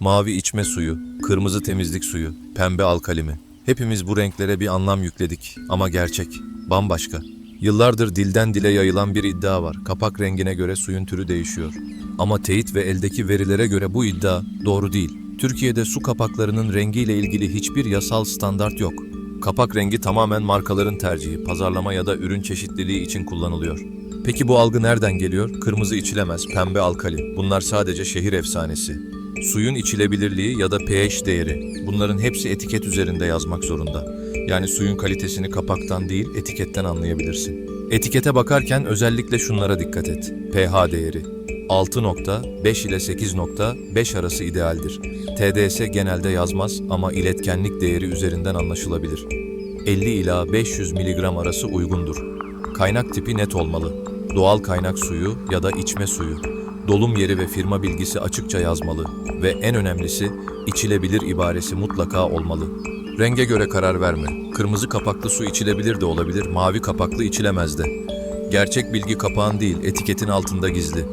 Mavi içme suyu, kırmızı temizlik suyu, pembe alkali mi? Hepimiz bu renklere bir anlam yükledik ama gerçek, bambaşka. Yıllardır dilden dile yayılan bir iddia var. Kapak rengine göre suyun türü değişiyor. Ama teyit ve eldeki verilere göre bu iddia doğru değil. Türkiye'de su kapaklarının rengiyle ilgili hiçbir yasal standart yok. Kapak rengi tamamen markaların tercihi, pazarlama ya da ürün çeşitliliği için kullanılıyor. Peki bu algı nereden geliyor? Kırmızı içilemez, pembe alkali. Bunlar sadece şehir efsanesi. Suyun içilebilirliği ya da pH değeri. Bunların hepsi etiket üzerinde yazmak zorunda. Yani suyun kalitesini kapaktan değil, etiketten anlayabilirsin. Etikete bakarken özellikle şunlara dikkat et. pH değeri. 6.5 ile 8.5 arası idealdir. TDS genelde yazmaz ama iletkenlik değeri üzerinden anlaşılabilir. 50 ila 500 mg arası uygundur. Kaynak tipi net olmalı. Doğal kaynak suyu ya da içme suyu. Dolum yeri ve firma bilgisi açıkça yazmalı ve en önemlisi içilebilir ibaresi mutlaka olmalı. Renge göre karar verme. Kırmızı kapaklı su içilebilir de olabilir, mavi kapaklı içilemez de. Gerçek bilgi kapağın değil, etiketin altında gizli.